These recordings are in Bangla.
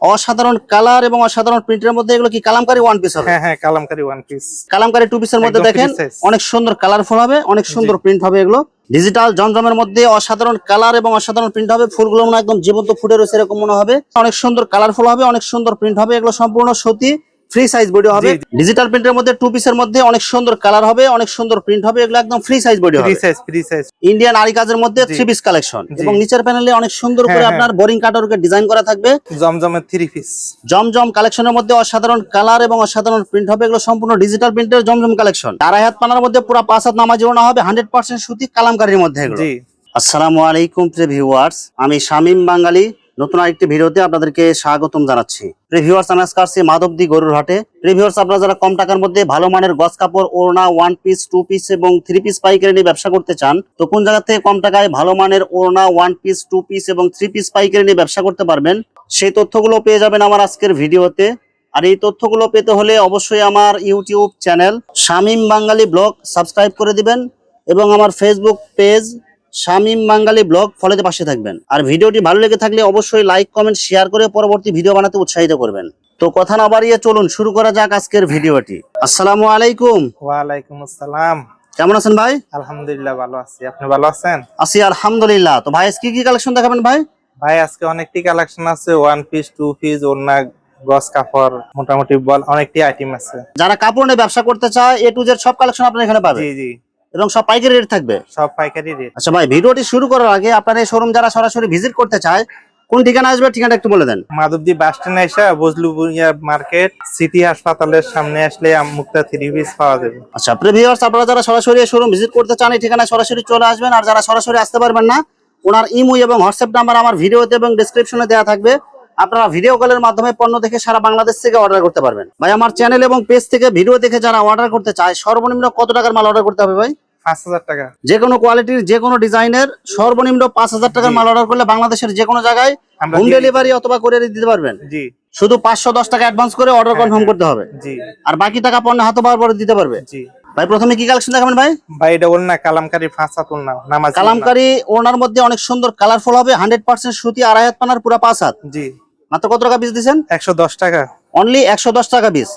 অসাধারণ কালার এবং অসাধারণ প্রিন্টের মধ্যে এগুলো কি কালামকারী ওয়ান পিস হবে? হ্যাঁ হ্যাঁ kalamkari one piece kalamkari two পিসের মধ্যে দেখেন অনেক সুন্দর কালারফুল হবে অনেক সুন্দর প্রিন্ট হবে এগুলো। ডিজিটাল জমজমের মধ্যে অসাধারণ কালার এবং অসাধারণ প্রিন্ট হবে ফুলগুলো মনে একদম জীবন্ত ফুটে রয়েছে এরকম মনে হবে। অনেক সুন্দর কালারফুল হবে অনেক সুন্দর প্রিন্ট হবে এগুলো সম্পূর্ণ সত্যি ফ্রি সাইজ বডি হবে। ডিজিটাল প্রিন্টের মধ্যে টু পিসের মধ্যে অনেক সুন্দর কালার হবে অনেক সুন্দর প্রিন্ট হবে এগুলো একদম ফ্রি সাইজ বডি হবে। Free size free size Indian aari কাজের মধ্যে। থ্রি পিস কালেকশন এবং নিচের প্যানেলে অনেক সুন্দর করে হ্যাঁ, আপনার বোরিং কাটারকে ডিজাইন করা থাকবে। জমজমের থ্রি পিস জমজম কালেকশনের মধ্যে অসাধারণ কালার এবং অসাধারণ প্রিন্ট হবে এগুলো সম্পূর্ণ ডিজিটাল প্রিন্টের জমজম কালেকশন আড়াই হাত পানার মধ্যে পুরো পাঁচ হাত নামাজ না হবে হান্ড্রেড পার্সেন্ট সুতি কালামকারীর মধ্যে এগুলো। জি। আসসালামু আলাইকুম প্রিয় ভিউয়ার্স আমি শামীম বাঙালি নতুন আরেকটি ভিডিওতে আপনাদেরকে স্বাগতম জানাচ্ছি। প্রিয় ভিউয়ার্স আমি মাধবদী গরুর হাটে। প্রিয় আপনারা যারা কম টাকার মধ্যে ভালো মানের গস কাপড়, ওড়না ওয়ান পিস টু পিস এবং থ্রি পিস পাইকারি নিয়ে ব্যবসা করতে চান, তো কোন জায়গা থেকে কম টাকায় ভালো মানের ওড়না ওয়ান পিস টু পিস এবং থ্রি পিস পাইকারি নিয়ে ব্যবসা করতে পারবেন, সেই তথ্যগুলো পেয়ে যাবেন আমার আজকের ভিডিওতে। আর এই তথ্যগুলো পেতে হলে অবশ্যই আমার YouTube channel Shamim Bangali blog subscribe করে দিবেন এবং আমার Facebook page Shamim Bangali blog ফলোতে পাশে থাকবেন। আর ভিডিওটি ভালো লেগে থাকলে অবশ্যই লাইক কমেন্ট শেয়ার করে পরবর্তী ভিডিও বানাতে উৎসাহিত করবেন। তো কথা না বাড়িয়ে চলুন শুরু করা যাক আজকের ভিডিওটি। আসসালামু আলাইকুম। ওয়ালাইকুম আসসালাম। কেমন আছেন ভাই? আলহামদুলিল্লাহ ভালো আছি। আপনি ভালো আছেন? আছি আলহামদুলিল্লাহ। তো ভাই আজকে কি কি কালেকশন দেখাবেন ভাই? ভাই আজকে অনেকটি কালেকশন আছে। ওয়ান পিস টু পিস ওড়না গস কাপড় মোটামুটি বল অনেকটি আইটেম আছে। যারা কাপড় নিয়ে ব্যবসা করতে চায় এ টু জেড সব কালেকশন আপনার এখানে পাবেন। জি জি। এবং সব পাইকারি রেট থাকবে? সব পাইকারি রেট আচ্ছা ভাই ভিডিওটি শুরু করার আগে আপনার এই শোরুম যারা সরাসরি ভিজিট করতে চায় কোন ঠিকানা আসবে ঠিকানা একটু বলে দেন। মাধবদী বাস স্ট্যান্ড এসে বজলু মার্কেট সিটি হাসপাতালের সামনে আসলে মুক্তা থ্রি পিস পাওয়া যাবে। আচ্ছা প্রিভিউয়ার্স আপনারা যারা সরাসরি শোরুম ভিজিট করতে চান এই ঠিকানায় সরাসরি চলে আসবেন। আর যারা সরাসরি আসতে পারবেন না ওনার ইমো এবং হোয়াটসঅ্যাপ নাম্বার আমার ভিডিওতে এবং ডেসক্রিপশনে দেওয়া থাকবে। আপনারা ভিডিও কলের মাধ্যমে পণ্য দেখে সারা বাংলাদেশ থেকে অর্ডার করতে পারবেন। ভাই আমার চ্যানেল এবং পেজ থেকে ভিডিও দেখে যারা অর্ডার করতে চায় সর্বনিম্ন কত টাকার মাল অর্ডার করতে হবে ভাই? টাকা। যে কোনো কোয়ালিটির যে কোনো ডিজাইনের সর্বনিম্ন পাঁচ হাজার টাকার মাল অর্ডার করলে বাংলাদেশের যে কোনো জায়গায় হোম ডেলিভারি অথবা দিতে পারবেন। জি। শুধু পাঁচশো দশ টাকা অ্যাডভান্স করে অর্ডার হ্যাঁ, কনফার্ম হ্যাঁ। করতে হবে। আর বাকি টাকা পণ্য হাতে পাওয়ার পরে দিতে পারবে। ভাই প্রথমে কি কালেকশন দেখাবেন ভাই? ভাই এটা কালামকারি নামাজ কালামকারী ওনার মধ্যে অনেক সুন্দর কালারফুল হবে হান্ড্রেড পার্সেন্ট সুতি আড়াই হাত পানার পুরা পাঁচ হাত। জি। মাত্র কত টাকা পিস দিচ্ছেন একশো দশ টাকা। অনলি একশো দশ টাকা পিস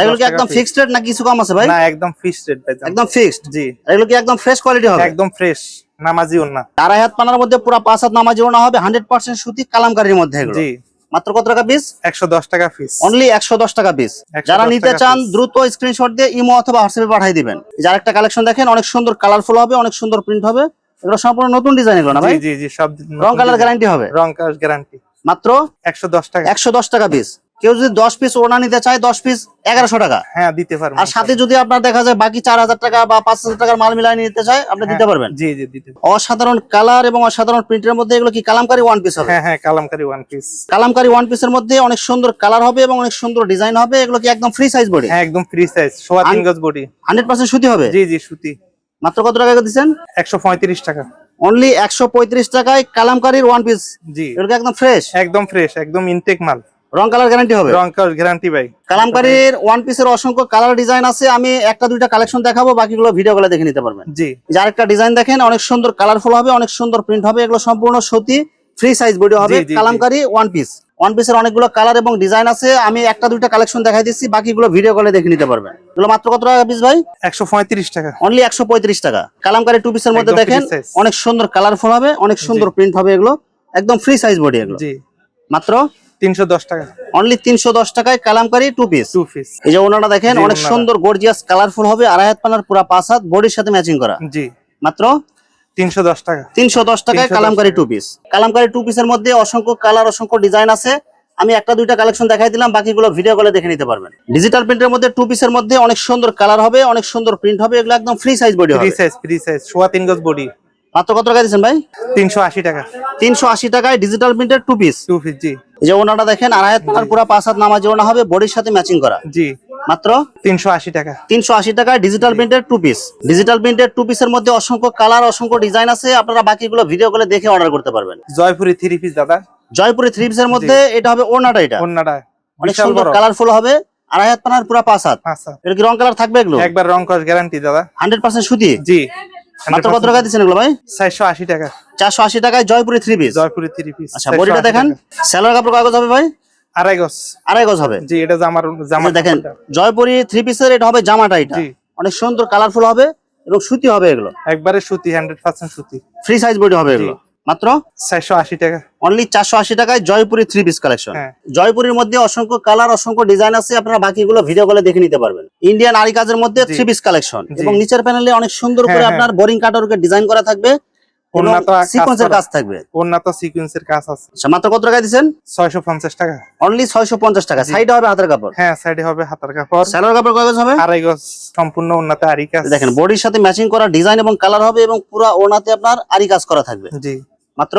এগুলো কি একদম ফিক্সড রেট না কিছু কম আছে ভাই? না একদম ফিক্সড রেট ভাই একদম ফিক্সড জি। এগুলো কি একদম ফ্রেশ কোয়ালিটি হবে? একদম ফ্রেশ নামাজি ওড়না আড়াই হাত পানার মধ্যে পুরা পাঁচ হাত নামাজি ওনা হবে হান্ড্রেড পার্সেন্ট সুতি কালামকারীর মধ্যে এগুলো। জি। মাত্র কত টাকা পিস একশো দশ টাকা পিস অনলি একশো দশ টাকা পিস যারা নিতে চান দ্রুত স্ক্রিনশট দিয়ে ইমো অথবা হোয়াটসঅ্যাপে পাঠিয়ে দিবেন। যার একটা কালেকশন দেখেন অনেক সুন্দর কালারফুল হবে অনেক সুন্দর প্রিন্ট হবে। এগুলো সম্পূর্ণ নতুন ডিজাইন এগুলো না ভাই? জি জি সব রং কালার গ্যারান্টি হবে? রং কালার গ্যারান্টি মাত্র একশো দশ টাকা। একশো দশ টাকা পিস কেউ যদি দশ পিস ওনা নিতে চায় দশ পিস এগারোশো টাকা। হ্যাঁ দিতে পারব। আর সাথে যদি আপনার দেখা যায় বাকি চার হাজার টাকা বা পাঁচ হাজার টাকার মাল মিলাই নিতে চায় আপনি দিতে পারবেন। জি জি দিতে অসাধারণ কালার এবং অসাধারণ প্রিন্টের মধ্যে এগুলো কি কালামকারী ওয়ান পিস হবে? হ্যাঁ হ্যাঁ kalamkari one piece kalamkari one পিসের মধ্যে অনেক সুন্দর কালার হবে এবং অনেক সুন্দর ডিজাইন হবে। এগুলো কি একদম ফ্রি সাইজ বডি হ্যাঁ একদম ফ্রি সাইজ সোয়া তিন গজ বডি হান্ড্রেড পার্সেন্ট সুতি হবে? জি জি সুতি। মাত্র কত টাকা দিচ্ছেন? একশো পঁয়ত্রিশ টাকা। অনলি একশো পঁয়ত্রিশ টাকায় কালামকারীর ওয়ান পিস জি। এটা একদম ফ্রেশ একদম ফ্রেশ একদম ইনটেক মাল। রং কালার গ্যারান্টি হবে? রং কালার গ্যারান্টি ভাই। কালামকারীর ওয়ান পিসের অসংখ্য কালার ডিজাইন আছে। আমি একটা দুইটা কালেকশন দেখাবো বাকিগুলো ভিডিও গুলো দেখে নিতে পারবেন। জি। যার একটা ডিজাইন দেখেন অনেক সুন্দর কালারফুল হবে অনেক সুন্দর প্রিন্ট হবে এগুলো সম্পূর্ণ সতী ফ্রি সাইজ বডি হবে। কালামকারী ওয়ান পিস ওয়ান পিসের অনেকগুলো কালার এবং ডিজাইন আছে। আমি একটা দুইটা কালেকশন দেখাই দিচ্ছি বাকিগুলো ভিডিও কলে দেখে নিতে পারবেন। এগুলো মাত্র কত টাকা পিস ভাই? একশো পঁয়ত্রিশ টাকা। অনলি একশো পঁয়ত্রিশ টাকা। কালামকারি টু পিসের মধ্যে দেখেন অনেক সুন্দর কালারফুল হবে অনেক সুন্দর প্রিন্ট হবে এগুলো। একদম ফ্রি সাইজ বডি এগুলো। মাত্র? তিনশো দশ টাকা। অনলি তিনশো দশ টাকায় kalamkari two piece two piece এই যে ওনাটা দেখেন অনেক সুন্দর গর্জিয়াস কালারফুল হবে আড়াই হাত পানার পুরা পাঁচ হাত বডির সাথে ম্যাচিং করা। জি। মাত্র? তিনশো দশ টাকা। তিনশো দশ টাকায় 310 kalamkari two piece kalamkari two পিসের মধ্যে অসংখ্য কালার অসংখ্য ডিজাইন আছে। আমি একটা দুইটা কালেকশন দেখাই দিলাম বাকিগুলো ভিডিও কলে দেখে নিতে পারবেন। ডিজিটাল প্রিন্টের মধ্যে টু পিসের মধ্যে অনেক সুন্দর কালার হবে অনেক সুন্দর প্রিন্ট হবে এগুলো একদম free size body free size free size সোয়া তিন গজ বডি মাত্র কত টাকা দিচ্ছেন ভাই? তিনশো আশি টাকা। তিনশো আশি টাকায় ডিজিটাল প্রিন্টের টু পিস টু পিস জি যে ওনাটা দেখেন আড়াই হাত পুরা পাঁচ হাত নামাজি ওনা হবে বডির সাথে ম্যাচিং করা। জি। মাত্র তিনশো আশি টাকা। তিনশো আশি টাকায় ডিজিটাল প্রিন্টের টু পিস ডিজিটাল প্রিন্টের টু পিসের মধ্যে অসংখ্য কালার অসংখ্য ডিজাইন আছে। আপনারা বাকিগুলো ভিডিও করে দেখে অর্ডার করতে পারবেন। জয়পুরি থ্রি পিস দাদা। জয়পুরি থ্রি পিসের মধ্যে এটা হবে ওড়নাটা এটা। অন্যটা অনেক সুন্দর কালারফুল হবে। আড়াই হাত পানার পুরা পাঁচ হাত। এটা কি রং কালার থাকবে এগুলো? একবার রং গ্যারান্টি দাদা। হান্ড্রেড পার্সেন্ট সুতি? জি। মাত্র কত টাকা দিচ্ছেন এগুলো ভাই? চারশো আশি টাকা। চারশো আশি টাকায় Jaipuri three piece Jaipuri three piece আচ্ছা বডিটা দেখেন। স্যালোয়ার কাপড় কাগজ হবে ভাই? আড়াই গজ। আড়াই গজ হবে? জি এটা জামার জামা দেখেন জয়পুরি থ্রি পিসের এটা হবে জামাটা এটা। অনেক সুন্দর কালারফুল হবে এবং সুতি হবে এগুলো। একবারে সুতি হান্ড্রেড পার্সেন্ট সুতি। ফ্রি সাইজ বডি হবে এগুলো। মাত্র? চারশো আশি টাকা। অনলি চারশো আশি টাকায় জয়পুরি থ্রি পিস কালেকশন হ্যাঁ। জয়পুরের মধ্যে অসংখ্য কালার অসংখ্য ডিজাইন আছে আপনারা বাকিগুলো ভিডিও কলে দেখে নিতে পারবেন। ইন্ডিয়ান আরি কাজের মধ্যে থ্রি পিস কালেকশন এবং নিচের প্যানেলে অনেক সুন্দর করে হ্যাঁ, আপনার বোরিং কাটারকে ডিজাইন করা থাকবে। সিকোয়েন্সের। কাজ থাকবে। উন্নত সিকুয়েন্সের কাজ আছে। আচ্ছা মাত্র কত টাকা টাকা। অনলি ছয়শো পঞ্চাশ টাকা। জি। সাইডে হবে হাতের কাপড়? হ্যাঁ সাইডে হবে হাতার কাপড়। স্যালোর কাপড় কয় গজ হবে? আড়াই গজ সম্পূর্ণ আরি কাজ। দেখেন বডির সাথে ম্যাচিং করা ডিজাইন এবং কালার হবে এবং পুরো আপনার আরি কাজ করা থাকবে। জি। মাত্র?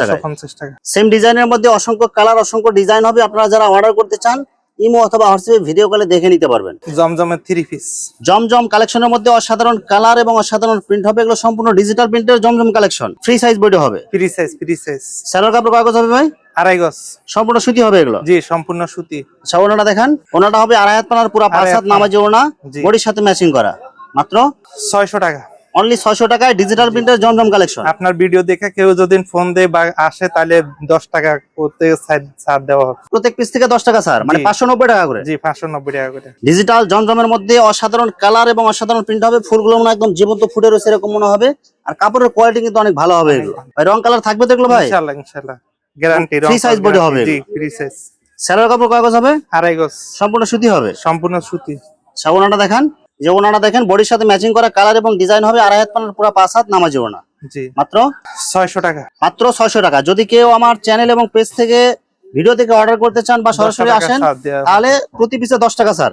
টাকা। 650 টাকা। সেম ডিজাইনের মধ্যে অসংখ্য কালার অসংখ্য ডিজাইন হবে। আপনারা যারা অর্ডার করতে চান ইমো অথবা হোয়াটসঅ্যাপে ভিডিও কলে দেখে নিতে পারবেন। জমজমের থ্রি পিস জমজম কালেকশনের মধ্যে অসাধারণ কালার এবং অসাধারণ প্রিন্ট হবে। এগুলো সম্পূর্ণ ডিজিটাল প্রিন্টের জমজম কালেকশন ফ্রি সাইজ বইটা হবে। ফ্রি সাইজ ফ্রি সাইজ স্যালোর কাপড় কয় গজ হবে ভাই? আড়াই গজ। সম্পূর্ণ সুতি হবে এগুলো? জি সম্পূর্ণ সুতি। আচ্ছা ওনাটা দেখান। ওনাটা হবে আড়াই হাত পানার পুরো পাঁচ হাত নামাজি ওনা বডির সাথে ম্যাচিং করা। মাত্র? ছয়শো টাকা। অনলি ছয়শো টাকায় ডিজিটাল প্রিন্টের জমজম কালেকশন আপনার ভিডিও দেখে কেউ যদি ফোন দেয় বা আসে তাহলে দশ টাকা করতে ছাড় দেওয়া হবে। প্রত্যেক পিস থেকে দশ টাকা স্যার মানে জি। পাঁচশো নব্বই টাকা করে। জি পাঁচশো নব্বই টাকা করে। ডিজিটাল জমজমের মধ্যে অসাধারণ কালার এবং অসাধারণ প্রিন্ট হবে ফুলগুলো মনে একদম জীবন্ত ফুটে রয়েছে এরকম মনে হবে। আর কাপড়ের কোয়ালিটি কিন্তু অনেক ভালো হবে এগুলো। ভাই রং কালার থাকবে তো এগুলো ভাই? ইনশাল্লাহ ইনশাল্লাহ গ্যারান্টি Free size body হবে জি ফ্রি সাইজ কাপড় কয় গজ হবে? আড়াই গজ। সম্পূর্ণ সুতি হবে? সম্পূর্ণ সুতি। সাবনাটা দেখান। যে ওনাটা দেখেন বডির সাথে ম্যাচিং করা কালার এবং ডিজাইন হবে আড়াই হাত পানার পুরো পাঁচ হাত নামা ওনা। জি। মাত্র ছয়শো টাকা। মাত্র ছয়শো টাকা। যদি কেউ আমার চ্যানেল এবং পেজ থেকে ভিডিও থেকে অর্ডার করতে চান বা সরাসরি আসেন। তাহলে প্রতি পিসে দশ টাকা স্যার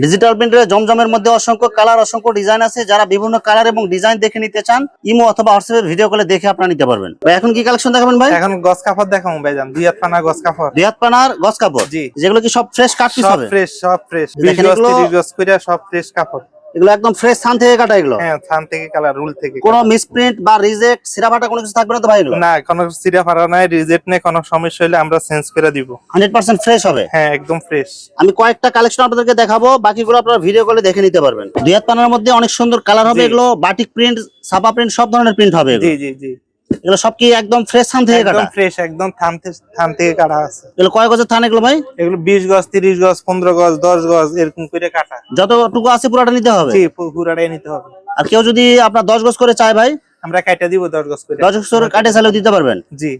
ডিজিটাল প্রিন্টের জমজমের মধ্যে অসংখ্য কালার অসংখ্য ডিজাইন আছে। যারা বিভিন্ন কালার এবং ডিজাইন দেখে নিতে চান ইমো অথবা হোয়াটসঅ্যাপে ভিডিও কলে দেখে আপনারা নিতে পারবেন। ভাই এখন কি কালেকশন দেখাবেন ভাই? এখন গজ কাপড় দেখাবো ভাইজান। দুই হাত পানা গজ কাপড়। রিয়াদ পানার গস কাপড়? জি। যেগুলো কি সব ফ্রেশ কাট পিস সব হবে? ফ্রেশ সব ফ্রেশ দেখেন এগুলো- সব ফ্রেশ কাপড়। এগুলো একদম ফ্রেশ থান থেকে কাটা এগুলো? হ্যাঁ থান থেকে কালার রুল থেকে কোনো মিসপ্রিন্ট বা রিজেক্ট সিরাফাটা কোনো কিছু থাকবে না তো ভাই এগুলো? না কোনো সিরা ফাটা নাই রিজেক্ট নেই কোনো সমস্যা হলে আমরা চেঞ্জ করে দিব। হান্ড্রেড পার্সেন্ট ফ্রেশ হবে? হ্যাঁ একদম ফ্রেশ আমি কয়েকটা কালেকশন আপনাদেরকে দেখাবো বাকিগুলো আপনারা ভিডিও কলে দেখে নিতে পারবেন। দুই হাত পানার মধ্যে অনেক সুন্দর কালার হবে এগুলো বাটিক প্রিন্ট ছাপা প্রিন্ট সব ধরনের প্রিন্ট হবে জি জি জি। এগুলো সব কি একদম ফ্রেশ থান থেকে কাটা? একদম ফ্রেশ একদম থান থান থেকে কাটা আছে। এগুলো কয় গজের থান এগুলো ভাই? এগুলো বিশ গজ তিরিশ গজ পনেরো গজ দশ গজ এরকম করে কাটা। যতটুকু আছে পুরোটা নিতে হবে? জি পুরাটাই নিতে হবে। আর কেউ যদি আপনার দশ গজ করে চায় ভাই আমরা কাটা দিব দশ গজ করে। দশ গজ করে কাটে চাইলেও দিতে পারবেন? জি।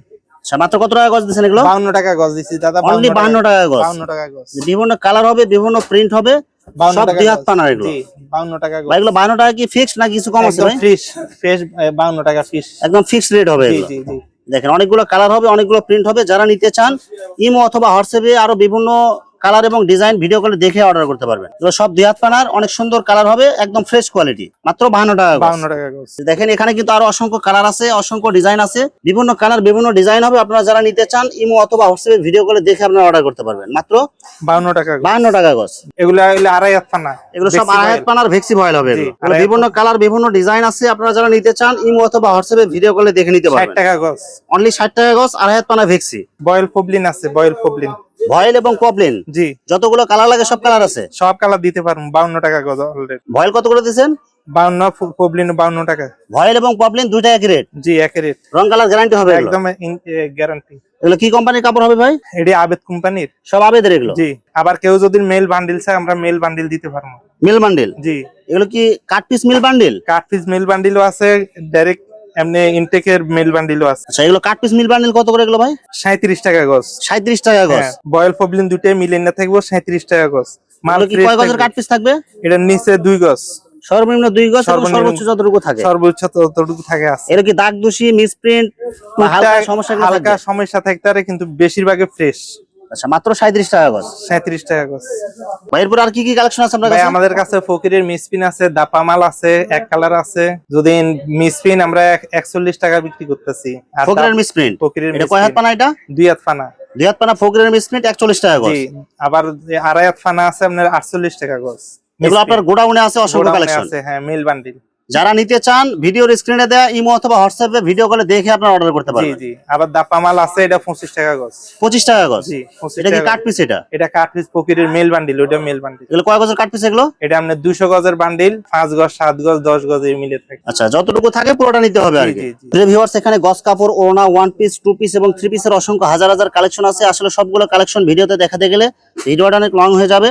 আচ্ছা মাত্র কত টাকা গজ দিচ্ছেন এগুলো? বাউন্ন টাকা গজ দিচ্ছি দাদা অনলি বাহান্ন টাকা। গজ। বাউন্ন টাকা গজ। বিভিন্ন কালার হবে বিভিন্ন প্রিন্ট হবে। সব টাকা দুই হাত পানার এগুলো। বাউন্ন টাকা এগুলো বাহান্ন টাকা কি না কিছু কম আছে একদম ভাই? ফ্রেশ ফ্রেশ বাউন্ন টাকা ফিস একদম ফিক্সড রেট হবে জি জি জি। দেখেন অনেকগুলো কালার হবে অনেকগুলো প্রিন্ট হবে। যারা নিতে চান ইমো অথবা হোয়াটসঅ্যাপে আরও বিভিন্ন কালার এবং ডিজাইন ভিডিও কলে দেখে অর্ডার করতে পারবেন। এগুলো সব দুই হাত পানার অনেক সুন্দর কালার হবে একদম ফ্রেশ কোয়ালিটি মাত্র বাহান্ন টাকা গজ। বাউন্ন টাকা দেখেন এখানে কিন্তু আরও অসংখ্য কালার আছে অসংখ্য ডিজাইন আছে। বিভিন্ন কালার বিভিন্ন ডিজাইন হবে। আপনারা যারা নিতে চান ইমো অথবা হোয়াটসঅ্যাপে ভিডিও কলে দেখে আপনারা অর্ডার করতে পারবেন। মাত্র বাউন্ন টাকা বাহান্ন টাকা গজ। এগুলো আড়াই হাত পানা। এগুলো সব আড়াই oil। পানার ভেক্সি ভয়েল হবে হাত বিভিন্ন কালার বিভিন্ন ডিজাইন আছে। আপনারা যারা নিতে চান ইমো অথবা হোয়াটসঅ্যাপে ভিডিও কলে দেখে নিতে পারবেন। ষাট টাকা গজ। অনলি ষাট টাকা গজ আড়াই হাত পানা ভেক্সি বয়েল পবলিন আছে বয়েল পবলিন ভয়েল এবং পপলিন জি। যতগুলো কালার লাগে সব কালার আছে? সব কালার দিতে পারব বাউন্ন টাকা গজ অলরেডি ভয়েল কত করে দিচ্ছেন বাউন্ন পবলিন বাউন্ন টাকা। ভয়েল এবং পপলিন দুইটা একই রেট জি একই রেট রং কালার গ্যারান্টি হবে একদম গ্যারান্টি এগুলো কি কোম্পানির কাপড় হবে ভাই? এটি আবেদ কোম্পানির। সব আবেদের এগুলো? জি আবার কেউ যদি মেল বান্ডিল চায় আমরা মেল বান্ডিল দিতে পারব। মিল বান্ডিল জি। এগুলো কি cut piece mill bundle piece mail বান্ডিলও আছে ডাইরেক্ট এমনি ইনটেকের মেল বান্ডিলও আছে। আচ্ছা এগুলো কাট পিস মিল বান্ডিল কত করে এগুলো ভাই? সাঁত্রিশ টাকা গজ। সাঁত্রিশ টাকা গজ? বয়েল পবলিন দুটাই মিলে না থাকব সাঁত্রিশ টাকা গজ। মাল কি কয় গজের থাকবে। কাট পিস থাকবে? এটার নিচে দুই গজ। সর্বনিম্ন দুই গজ সর্বোচ্চ যতটুকু থাকে? সর্বোচ্চ ততটুকু থাকে আছে। এগুলো কি দাগ দোষী মিসপ্রিন্ট হালকা সমস্যা হালকা সমস্যা থাকতে পারে কিন্তু বেশিরভাগে ফ্রেশ আচ্ছা মাত্র সাঁত্রিশ টাকা গজ। সাঁত্রিশ টাকা গজ। ভাই আর কি কি কালেকশন আছে আপনার কাছে? আমাদের কাছে ফকিরের মিসপিন আছে দাপামাল আছে এক কালার আছে। যদি মিসপিন আমরা একচল্লিশ টাকা বিক্রি করতেছি। ফকিরের মিসপ্রিন্ট? ফকিরের এটা কয় হাত পানা এটা? দুই হাত ফানা দুই হাত পানা ফকিরের মিসপ্রিন্ট একচল্লিশ টাকা গজ। জি আবার যে আড়াই হাত ফানা আছে আপনার আটচল্লিশ টাকা গজ। এগুলো আপনার গোডাউনে আছে অসংখ্য কালেকশন? আছে হ্যাঁ মিল বান্ডিল। যারা নিতে চান ভিডিওর স্ক্রিনে দেওয়া ইমো অথবা হোয়াটসঅ্যাপে ভিডিও কলে দেখে আপনারা অর্ডার করতে জি পারবেন। জি। আবার দাপা মাল আছে এটা পঁচিশ টাকা গজ। পঁচিশ টাকা গজ? জি এটা কি কাঠ পিস এটা? এটা কাঠ পিস প্রকৃতির মেল বান্ডিল ওটা মেল বান্ডিল। এগুলো কয় গজের কাঠ পিস এগুলো? এটা আপনার দুশো গজের বান্ডিল পাঁচ গজ সাত গজ দশ গজ এই মিলে থাকে। আচ্ছা যতটুকু থাকে পুরোটা নিতে হবে আর কি। জি, জি। প্রিয় ভিউয়ার্স এখানে গস কাপড় ওড়না ওয়ান পিস টু পিস এবং থ্রি পিসের অসংখ্য হাজার হাজার কালেকশন আছে। আসলে সবগুলো কালেকশন ভিডিওতে দেখাতে গেলে ভিডিওটা অনেক লং হয়ে যাবে।